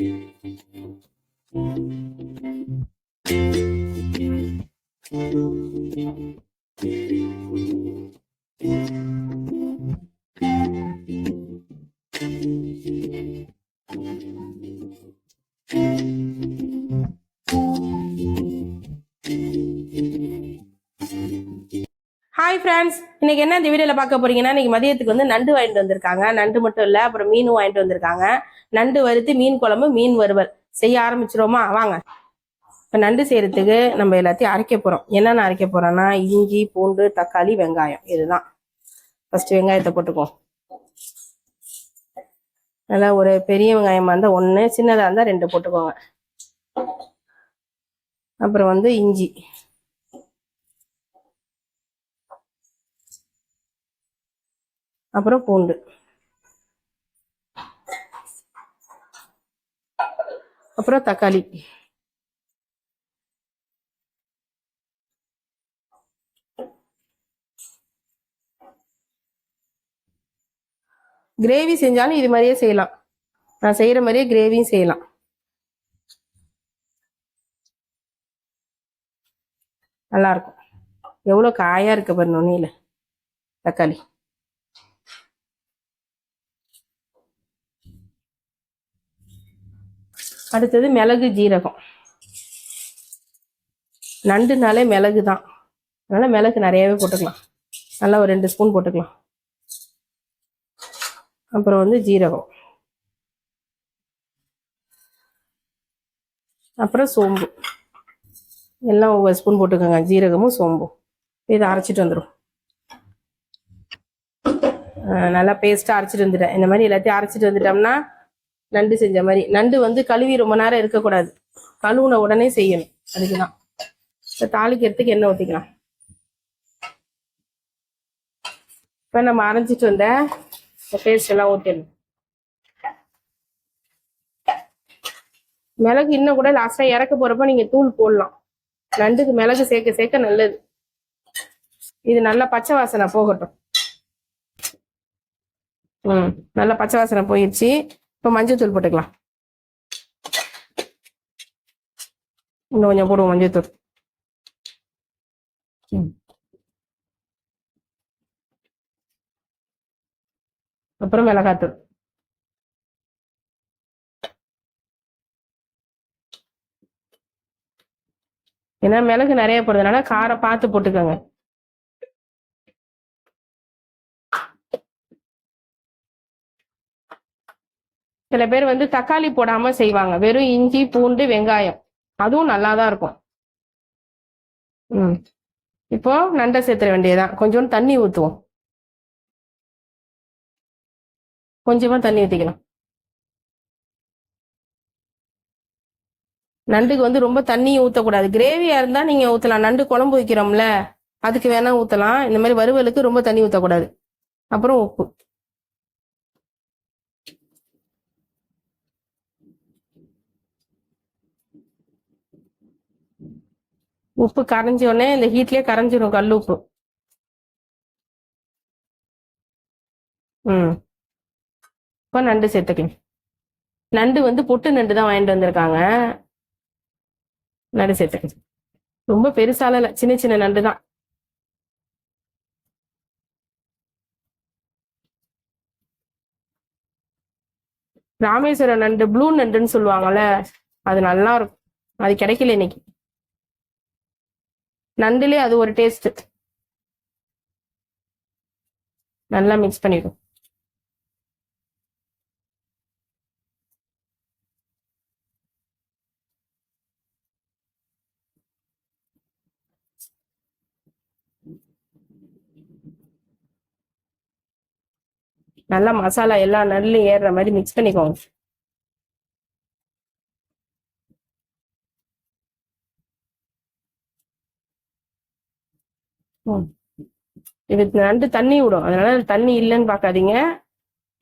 Thank you. இன்னைக்கு என்ன இந்த வீடியோல பார்க்க போறீங்கன்னா இன்னைக்கு மதியத்துக்கு வந்து நண்டு வாங்கிட்டு வந்திருக்காங்க. நண்டு மட்டும் இல்ல அப்புறம் மீனும் வாங்கிட்டு வந்திருக்காங்க. நண்டு வறுத்து மீன் குழம்பு மீன் வறுவல் செய்ய ஆரம்பிச்சிருவோமா? வாங்க. இப்போ நண்டு செய்யறதுக்கு நம்ம எல்லாத்தையும் அரைக்க போறோம். என்னென்ன அரைக்க போறோம்னா இஞ்சி பூண்டு தக்காளி வெங்காயம். இதுதான். ஃபர்ஸ்ட் வெங்காயத்தை போட்டுக்குவோம். நல்லா ஒரு பெரிய வெங்காயமா இருந்தால் ஒன்று சின்னதாக இருந்தால் ரெண்டு போட்டுக்கோங்க. அப்புறம் வந்து இஞ்சி. அப்புறம் பூண்டு. அப்புறம் தக்காளி. கிரேவி செஞ்சாலும் இது மாதிரியே செய்யலாம். நான் செய்யற மாதிரியே கிரேவியும் செய்யலாம். நல்லா இருக்கும். எவ்வளோ காயா இருக்க பாரு நுனியில. தக்காளி. அடுத்தது மிளகு ஜீரகம். நண்டுனாலே மிளகு தான் அதனால மிளகு நிறையவே போட்டுக்கலாம். நல்லா ஒரு ரெண்டு ஸ்பூன் போட்டுக்கலாம். அப்புறம் வந்து ஜீரகம். அப்புறம் சோம்பு. எல்லாம் ஒவ்வொரு ஸ்பூன் போட்டுக்கோங்க. ஜீரகமும் சோம்பும். இதை அரைச்சிட்டு வந்துடும் நல்லா பேஸ்ட்டாக அரைச்சிட்டு வந்துட்டேன் இந்த மாதிரி எல்லாத்தையும் அரைச்சிட்டு வந்துட்டோம்னா நண்டு செஞ்ச மாதிரி. நண்டு வந்து கழுவி ரொம்ப நேரம் இருக்கக்கூடாது. கழுவுன உடனே செய்யணும். அதுக்கு தான் இப்போ தாளிக்கிறதுக்கு எண்ணெய் ஊற்றிக்கலாம் இப்போ நம்ம அரைஞ்சிட்டு வந்த பேஸ்ட் எல்லாம் ஊற்றிடணும் மிளகு இன்னும் கூட லாஸ்ட்டாக இறக்க போகிறப்ப நீங்கள் தூள் போடலாம். நண்டுக்கு மிளகு சேர்க்க சேர்க்க நல்லது. இது நல்லா பச்சை வாசனை போகட்டும். ம் நல்லா பச்சை வாசனை போயிடுச்சு இப்போ மஞ்சள் தூள் போட்டுக்கலாம். இன்னும் கொஞ்சம் போடுவோம் மஞ்சள் தூள். அப்புறம் மிளகாத்தூள். ஏன்னா மிளகு நிறைய போடுறதுனால காரம் பார்த்து போட்டுக்கோங்க. சில பேர் வந்து தக்காளி போடாம செய்வாங்க. வெறும் இஞ்சி பூண்டு வெங்காயம். அதுவும் நல்லா தான் இருக்கும். ம். இப்போ நண்டை சேர்த்துற வேண்டியதுதான். கொஞ்சோண்டு தண்ணி ஊற்றுவோம் கொஞ்சமா தண்ணி ஊற்றிக்கலாம் நண்டுக்கு வந்து ரொம்ப தண்ணி ஊற்றக்கூடாது கிரேவியா இருந்தா நீங்க ஊற்றலாம் நண்டு குழம்பு வைக்கிறோம்ல அதுக்கு வேணா ஊற்றலாம் இந்த மாதிரி வறுவலுக்கு ரொம்ப தண்ணி ஊற்றக்கூடாது அப்புறம் உப்பு. உப்பு கரைஞ்ச உடனே இந்த ஹீட்லயே கரைஞ்சிரும் கல் உப்பு. ம். இப்போ நண்டு சேர்த்துக்கலாம். நண்டு வந்து பொட்டு நண்டு தான் வாங்கிட்டு வந்திருக்காங்க. நண்டு சேர்த்துக்கலாம். ரொம்ப பெருசால இல்லை. சின்ன சின்ன நண்டு தான். ராமேஸ்வரம் நண்டு ப்ளூ நண்டுன்னு சொல்லுவாங்கல்ல அது நல்லா இருக்கும் அது கிடைக்கல இன்னைக்கு. நண்டுலே அது ஒரு டேஸ்ட் நல்லா மிக்ஸ் பண்ணிடும். நல்லா மசாலா எல்லா நெல்லும் ஏறுற மாதிரி மிக்ஸ் பண்ணிக்கோங்க. இது நண்டு தண்ணி விடும். அதனால தண்ணி இல்லைன்னு பார்க்காதீங்க.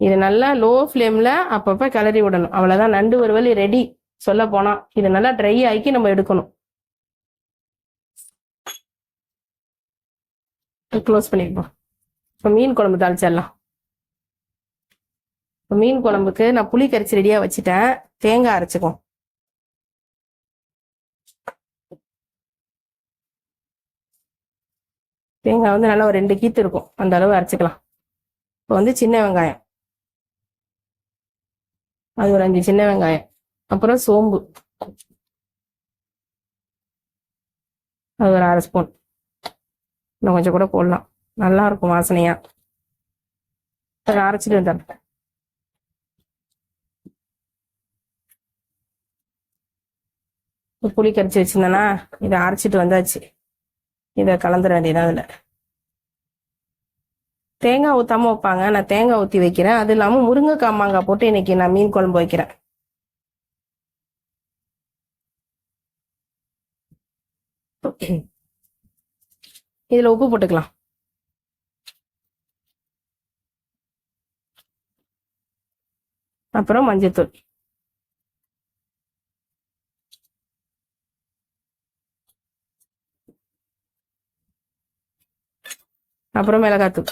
இது நல்லா லோ ஃப்ளேம்ல அப்பப்ப கிளறி விடணும். அவ்வளவுதான். நண்டு வறுவல் ரெடி சொல்ல போனா. இது நல்லா ட்ரை ஆக்கி நம்ம எடுக்கணும். க்ளோஸ் பண்ணிருப்போம் இப்போ மீன் குழம்பு தாளிச்சிடலாம். இப்போ மீன் குழம்புக்கு நான் புளி கரைச்சி ரெடியாக வச்சுட்டேன். தேங்காய் அரைச்சிக்கும் தேங்காய் வந்து நல்லா ஒரு ரெண்டு கீத்து இருக்கும். அந்த அளவு அரைச்சிக்கலாம். இப்போ வந்து சின்ன வெங்காயம். அது ஒரு அஞ்சு சின்ன வெங்காயம். அப்புறம் சோம்பு. அது ஒரு அரை ஸ்பூன். இன்னும் கொஞ்சம் கூட போடலாம். நல்லா இருக்கும் வாசனையா. அதை அரைச்சிட்டு வந்துடுறேன் புளி கரைச்சி வச்சிருந்தேன்னா இதை அரைச்சிட்டு வந்தாச்சு. இதை கலந்துட வேண்டியதான் அதில். தேங்காய் ஊற்றாம வைப்பாங்க. நான் தேங்காய் ஊற்றி வைக்கிறேன். அது இல்லாமல் முருங்கைக்காய் மாங்காய் போட்டு இன்னைக்கு நான் மீன் குழம்பு வைக்கிறேன். இதில் உப்பு போட்டுக்கலாம். அப்புறம் மஞ்சத்தூள். அப்புறம் மிளகாத்தூள்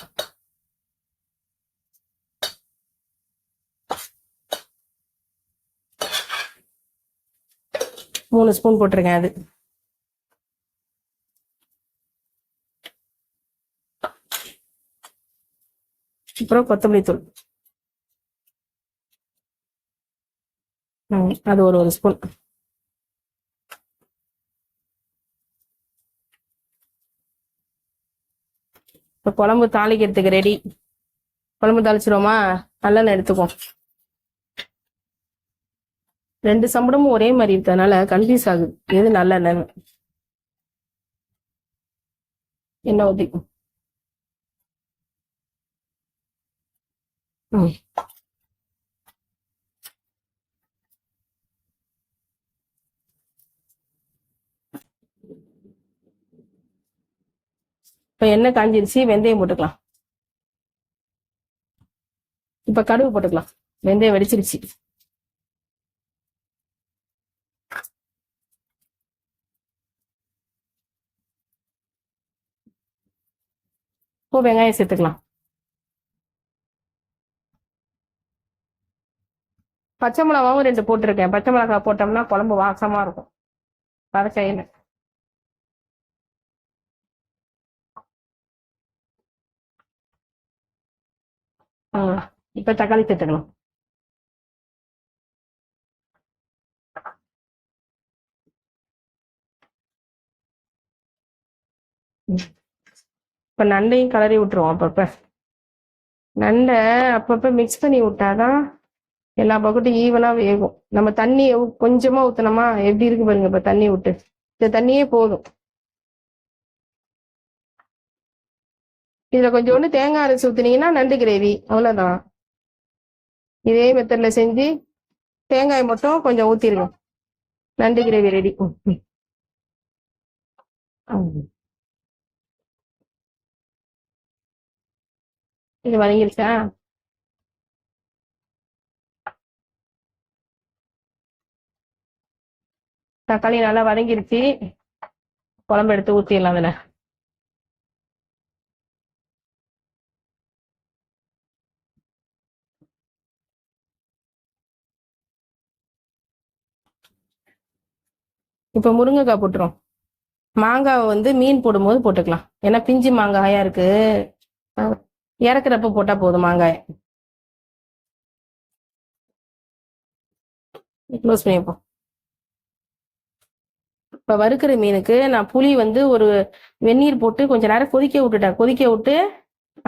மூணு ஸ்பூன் போட்டிருக்கேன் அது. அப்புறம் கொத்தமல்லி தூள். அது ஒரு ஒரு ஸ்பூன் இப்போ குழம்பு தாளிக்கிறதுக்கு ரெடி குழம்பு தாளிச்சிருவோமா? நல்லெண்ணெய் எடுத்துக்குவோம். ரெண்டு சம்பளமும் ஒரே மாதிரி இருக்கிறதுனால கன்ஃபியூஸ் ஆகுது. எது நல்லெண்ணெய்? என்ன ஊத்தி. ம். இப்போ எண்ணெய் காஞ்சிருச்சு வெந்தயம் போட்டுக்கலாம். இப்போ கடுகு போட்டுக்கலாம். வெந்தயம் வெடிச்சிருச்சு. இப்போ வெங்காயம் சேர்த்துக்கலாம். பச்சை மிளகாவும் ரெண்டு போட்டிருக்கேன். பச்சை மிளகாய் போட்டோம்னா குழம்பு வாசமாக இருக்கும். வதக்கையில் இப்போ தக்காளி சேர்த்துக்கலாம் இப்போ நண்டையும் கலரி விட்டுருவோம் அப்பப்போ. நண்டை அப்பப்போ மிக்ஸ் பண்ணி விட்டாதான் எல்லா பக்கட்டும் ஈவனா வேகும். நம்ம தண்ணி கொஞ்சமா ஊத்துனோமா எப்படி இருக்கு பாருங்க இப்ப தண்ணி விட்டு. இந்த தண்ணியே போதும். இதுல கொஞ்சோண்டு தேங்காய் அரைச்சி ஊத்துனீங்கன்னா நண்டு கிரேவி அவ்வளவுதான். இதே மெத்தட்ல செஞ்சு தேங்காய் மட்டும் கொஞ்சம் ஊத்திருங்க நண்டு கிரேவி ரெடி இது வணங்கிருச்சா தக்காளி நல்லா வதங்கிருச்சு. குழம்பு எடுத்து ஊத்திடலாம் அதில். இப்ப முருங்கைக்காய் போட்டுரும் மாங்காவை வந்து மீன் போடும்போது போட்டுக்கலாம். ஏன்னா பிஞ்சு மாங்காயா இருக்கு. இறக்குறப்ப போட்டா போதும் மாங்காய். க்ளோஸ் பண்ணிப்போம். இப்ப வறுக்கிற மீனுக்கு நான் புளி வந்து ஒரு வெந்நீர் போட்டு கொஞ்ச நேரம் கொதிக்க விட்டுட்டேன். கொதிக்க விட்டு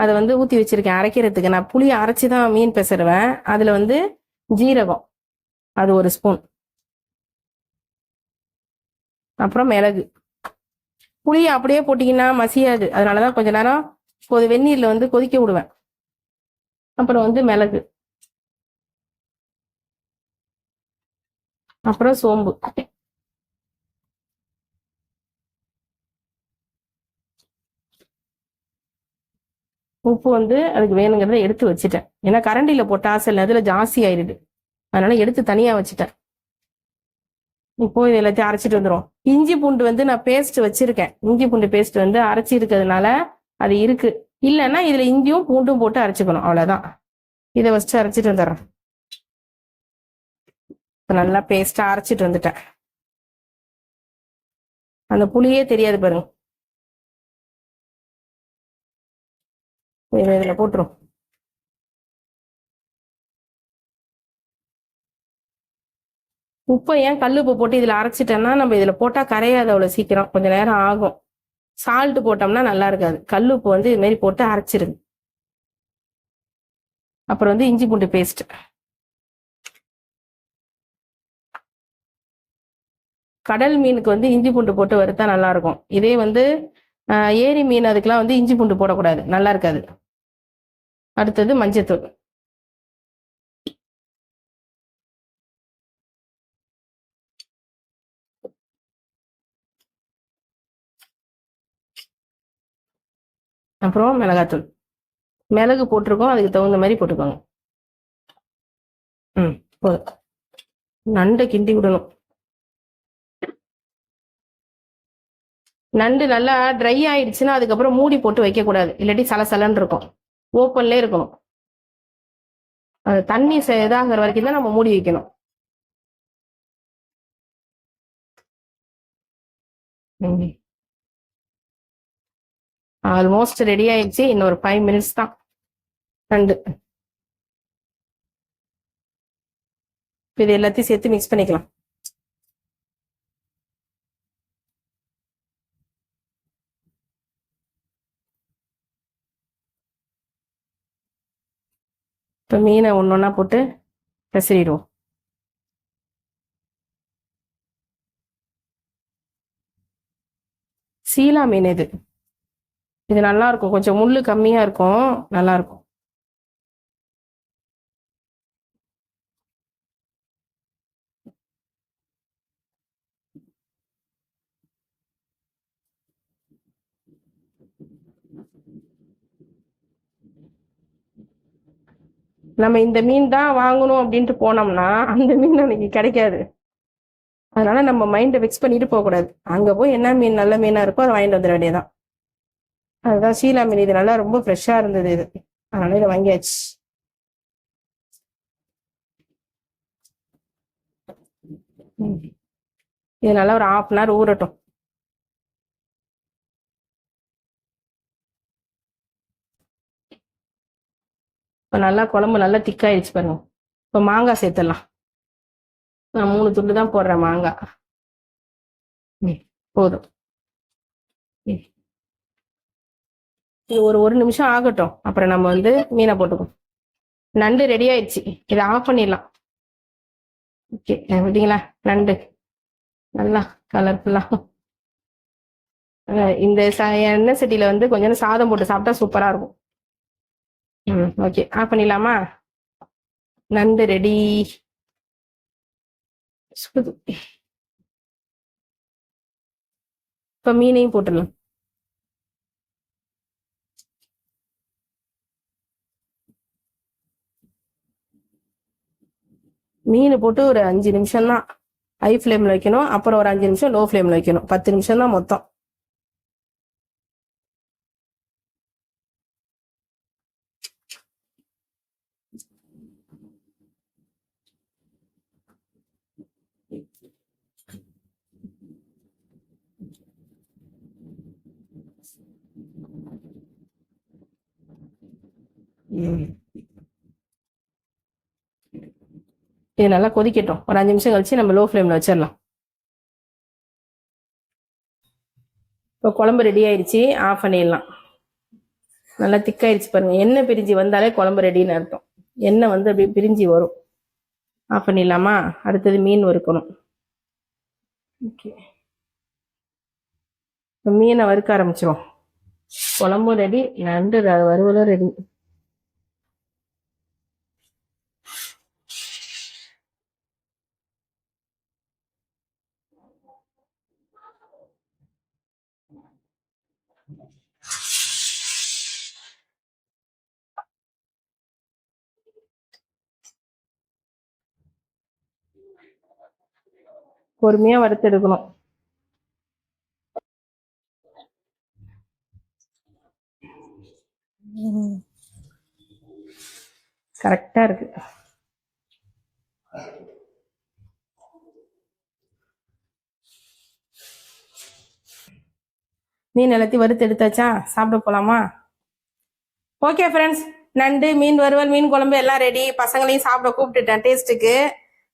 அதை வந்து ஊத்தி வச்சிருக்கேன் அரைக்கிறதுக்கு. நான் புளியை அரைச்சி தான் மீன் பெசருவேன். அதுல வந்து ஜீரகம். அது ஒரு ஸ்பூன். அப்புறம் மிளகு. புளியை அப்படியே போட்டிங்கன்னா மசியாது. அதனால தான் கொஞ்ச நேரம் கொதி வெந்நீரில் வந்து கொதிக்க விடுவேன். அப்புறம் வந்து மிளகு. அப்புறம் சோம்பு. உப்பு வந்து அதுக்கு வேணுங்கிறத எடுத்து வச்சுட்டேன். ஏன்னா கரண்டியில் போட்டால் சில இதுல ஜாஸ்தி ஆயிடுது. அதனால எடுத்து தனியாக வச்சுட்டேன். இப்போ இது எல்லாத்தையும் அரைச்சிட்டு வந்துடும் இஞ்சி பூண்டு வந்து நான் பேஸ்ட் வச்சிருக்கேன். இஞ்சி பூண்டு பேஸ்ட் வந்து அரைச்சி இருக்கிறதுனால அது இருக்கு. இல்லைன்னா இதுல இஞ்சியும் பூண்டும் போட்டு அரைச்சிக்கணும். அவ்வளவுதான். இதை ஃபஸ்ட்டு அரைச்சிட்டு வந்துடுறேன். இப்போ நல்லா பேஸ்ட்டாக அரைச்சிட்டு வந்துட்டேன். அந்த புளியே தெரியாது பாருங்க. இதில் போட்டுரும். உப்பை ஏன் கல் உப்பு போட்டு இதில் அரைச்சிட்டேன்னா நம்ம இதில் போட்டால் கரையாது அவ்வளோ சீக்கிரம். கொஞ்சம் நேரம் ஆகும். சால்ட்டு போட்டோம்னா நல்லா இருக்காது. கல் உப்பு வந்து இதுமாரி போட்டு அரைச்சிருங்க. அப்புறம் வந்து இஞ்சி பூண்டு பேஸ்ட் கடல் மீனுக்கு வந்து இஞ்சி பூண்டு போட்டு வறுத்தா நல்லா இருக்கும். இதே வந்து ஏரி மீன் அதுக்கெல்லாம் வந்து இஞ்சி பூண்டு போடக்கூடாது. நல்லா இருக்காது. அடுத்தது மஞ்சத்தூள். அப்புறம் மிளகாத்தூள். மிளகு போட்டிருக்கோம் அதுக்கு தகுந்த மாதிரி போட்டுக்கோங்க. ம் போதும். நண்டை கிண்டி விடணும். நண்டு நல்லா ட்ரை ஆயிடுச்சுன்னா அதுக்கப்புறம் மூடி போட்டு வைக்கக்கூடாது. இல்லாட்டி சலசலன்னு இருக்கும். ஓப்பன்லேயே இருக்கணும். அது தண்ணி இதாகிற வரைக்கும் தான் நம்ம மூடி வைக்கணும். ஆல்மோஸ்ட் ரெடி ஆயிடுச்சு. இன்னொரு ஃபைவ் மினிட்ஸ் தான். நண்டு இது எல்லாத்தையும் சேர்த்து மிக்ஸ் பண்ணிக்கலாம். இப்போ மீனை ஒன்று ஒன்றா போட்டு பெசரிடுவோம். சீலா மீன் இது. இது நல்லா இருக்கும் கொஞ்சம் முள் கம்மியா இருக்கும். நல்லா இருக்கும் நம்ம இந்த மீன் தான் வாங்கணும் அப்படின்ட்டு போனோம்னா அந்த மீன் அன்னைக்கு கிடைக்காது. அதனால நம்ம மைண்டை ஃபிக்ஸ் பண்ணிட்டு போகக்கூடாது. அங்கே போய் என்ன மீன் நல்ல மீனாக இருக்கோ அதை வாங்கிட்டு வந்துட வேண்டியதான் அதுதான் ஷீலா மீன் இது நல்லா ரொம்ப ஃப்ரெஷ்ஷாக இருந்தது இது. அதனால இதை வாங்கியாச்சு. ம். இது நல்லா ஒரு ஹாஃப் அன் ஹவர் ஊறட்டும். இப்போ நல்லா குழம்பு நல்லா திக்காயிடுச்சு பாருங்க. இப்போ மாங்காய் சேர்த்துடலாம். நான் மூணு துண்டு தான் போடுறேன் மாங்காய். ம், போதும். ம். இது ஒரு ஒரு நிமிஷம் ஆகட்டும். அப்புறம் நம்ம வந்து மீனை போட்டுக்கோம் நண்டு ரெடி ஆயிடுச்சு. இதை ஆஃப் பண்ணிடலாம். ஓகே பார்த்தீங்களா நண்டு. நல்லா கலர்ஃபுல்லா இந்த ச- எண்ணெய் சட்டியில வந்து கொஞ்ச நேரம் சாதம் போட்டு சாப்பிட்டா சூப்பரா இருக்கும். ம் ஓகே ஆஃப் பண்ணிடலாமா? நண்டு ரெடி இப்போ மீனையும் போட்டுடலாம். மீன் போட்டு ஒரு அஞ்சு நிமிஷம் தான் ஹை ஃப்ளேமில் வைக்கணும். அப்புறம் ஒரு அஞ்சு நிமிஷம் லோ ஃப்ளேமில் வைக்கணும். பத்து நிமிஷம் தான் மொத்தம் இது நல்லா கொதிக்கட்டும். ஒரு அஞ்சு நிமிஷம் கழிச்சு நம்ம லோ ஃப்ளேமில் வச்சிடலாம். இப்போ குழம்பு ரெடி ஆயிடுச்சு. ஆஃப் பண்ணிடலாம். நல்லா திக்காயிடுச்சு பாருங்க. எண்ணெய் பிரிஞ்சு வந்தாலே குழம்பு ரெடின்னு அர்த்தம். எண்ணெய் வந்து அப்படியே பிரிஞ்சு வரும். ஆஃப் பண்ணிடலாமா? அடுத்தது மீன் வறுக்கணும். ஓகே இப்போ மீனை வறுக்க ஆரம்பிச்சிடும் குழம்பும் ரெடி நண்டு வறுவலும் ரெடி பொறுமையா வறுத்து எடுக்கணும் கரெக்டா இருக்கு. மீன் எல்லாத்தையும் வறுத்து எடுத்தாச்சா சாப்பிட போலாமா? ஓகே ஃப்ரெண்ட்ஸ் நண்டு மீன் வறுவல் மீன் குழம்பு எல்லாம் ரெடி பசங்களையும் சாப்பிட கூப்பிட்டுட்டேன். டேஸ்ட்டுக்கு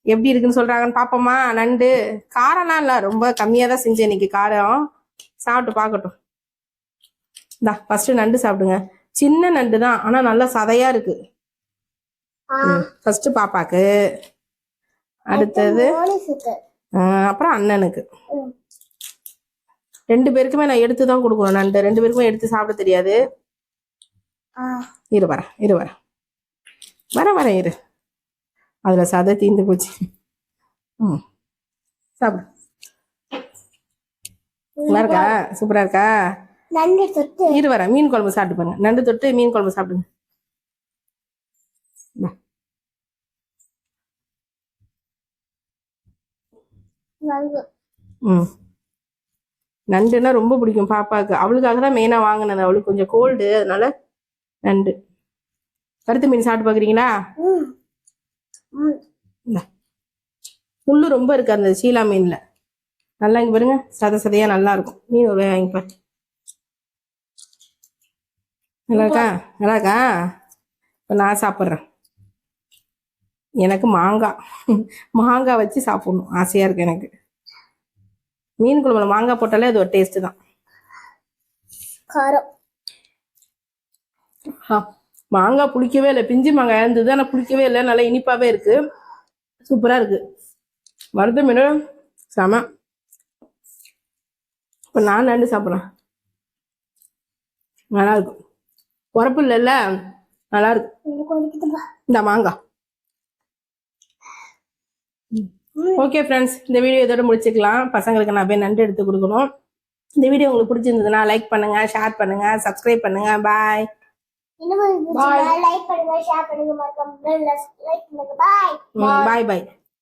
எப்படி இருக்குன்னு சொல்றாங்கன்னு பாப்போமா? நண்டு. காரம்லாம் இல்லை. ரொம்ப கம்மியாக தான் செஞ்சேன் இன்னைக்கு காரம். சாப்பிட்டு பார்க்கட்டும். இந்தா ஃபர்ஸ்ட் நண்டு சாப்பிடுங்க. சின்ன நண்டு தான். ஆனா நல்லா சதையா இருக்கு. ஃபர்ஸ்ட் பாப்பாக்கு. அடுத்தது அப்புறம் அண்ணனுக்கு. ரெண்டு பேருக்குமே நான் எடுத்து தான் கொடுக்கணும். நண்டு ரெண்டு பேருக்குமே எடுத்து சாப்பிட தெரியாது. இரு வரேன் இரு வரேன். வரேன் வரேன் இரு. அதுல சதை தீந்து போச்சு. ம். சாப்பிடு. நல்லா இருக்கா? சூப்பரா இருக்கா? நன்றி தொட்டு. இரு வரேன் மீன் குழம்பு சாப்பிட்டு பாருங்க. நண்டு தொட்டு மீன் குழம்பு சாப்பிடுங்க. ம். நண்டுனா ரொம்ப பிடிக்கும் பாப்பாவுக்கு. அவளுக்காக தான் மெயினாக வாங்கினது. அவளுக்கு கொஞ்சம் கோல்டு அதனால நண்டு. கருத்து மீன் சாப்பிட்டு பார்க்குறீங்களா ம் முள்ளு ரொம்ப இருக்கு அந்த சீலா மீன்ல. நல்லா இங்க பாருங்க. சத சதையா நல்லா இருக்கும். மீன் ஒரு வாங்கி பாரு. நல்லா இருக்கா? நல்லா இருக்கா? இப்போ நான் சாப்பிட்றேன். எனக்கு மாங்காய் மாங்காய் வச்சு சாப்பிடணும். ஆசையா இருக்கு எனக்கு. மீன் குழம்புல மாங்காய் போட்டாலே அது ஒரு டேஸ்ட் தான். காரம். மாங்காய் புளிக்கவே இல்லை. பிஞ்சு மாங்காய் இருந்தது ஆனால் புளிக்கவே இல்லை. நல்லா இனிப்பாவே இருக்கு. சூப்பரா இருக்கு. மருத மீன் செம. இப்போ நான் நண்டு சாப்பிட்றேன் நல்லா இருக்கும். உரப்பு இல்லைல்ல நல்லா இருக்கு. எனக்கு ஒதுக்கிட்டுப்பா இந்த மாங்காய். ஓகே ஃப்ரெண்ட்ஸ் இந்த வீடியோ இதோட முடிச்சுக்கலாம். பசங்களுக்கு நான் போய் நண்டு எடுத்து கொடுக்கணும். இந்த வீடியோ உங்களுக்கு பிடிச்சிருந்ததுன்னா லைக் பண்ணுங்க ஷேர் பண்ணுங்க சப்ஸ்கிரைப் பண்ணுங்க. பாய் இன்னும் லைக் பண்ணுங்க ஷேர் பண்ணுங்க. மறக்காம லைக் பண்ணுங்க. பாய் பாய் பாய்